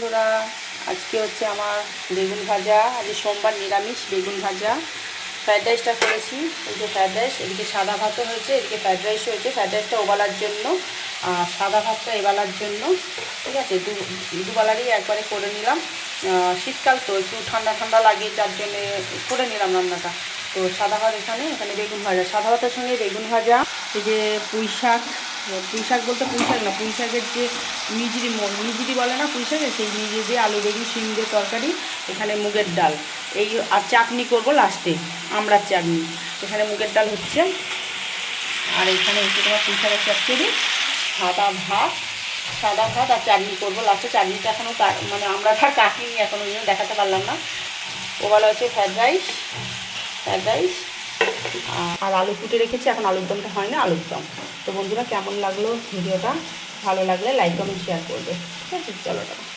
বন্ধুরা, আজকে হচ্ছে আমার বেগুন ভাজা, আজকে সোমবার নিরামিষ বেগুন ভাজা। ফ্রায়েড রাইসটা করেছি, এই যে ফ্রাইড রাইস, এদিকে সাদা ভাতও হয়েছে, এদিকে ফ্রায়েড রাইস হয়েছে। ফ্রায়েড রাইসটা ওবালার জন্য, আর সাদা ভাতটা এবালার জন্য, ঠিক আছে? দু, দুবেলারই একবারে করে নিলাম। শীতকাল তো, একটু ঠান্ডা ঠান্ডা লাগে, যার জন্যে করে নিলাম রান্নাটা। তো সাদা ভাত এখানে এখানে বেগুন ভাজা। সাদা ভাতের সঙ্গে বেগুন ভাজা, এই যে পুঁই শাক পুঁই শাক বলতে পুঁই শাক না, পুঁই শাকের যে মিজরি মিজরি বলে না পুঁই শাকের সেই মিজরি দিয়ে আলু, বেগুন, শিম দিয়ে তরকারি, এখানে মুগের ডাল। এই আর চাটনি করব লাস্টে, আমড়ার চাটনি। এখানে মুগের ডাল হচ্ছে। আর এখানে হচ্ছে তোমার পুঁই শাকের চচ্চড়ি, সাদা ভাত সাদা ভাত আর চাটনি করব লাস্টে। চাটনিটা এখনও মানে আমরা কাটিনি এখনও দেখাতে পারলাম না। ওবেলা হচ্ছে ফ্রাইড রাইস ফ্রাইড রাইস। আর আলু ফুটে রেখেছি, এখন আলুর দমটা হয় না, আলুর দম। তো বন্ধুরা, কেমন লাগল ভিডিওটা? ভালো লাগলে লাইক কমেন্ট শেয়ার করবে। ঠিক আছে, চলো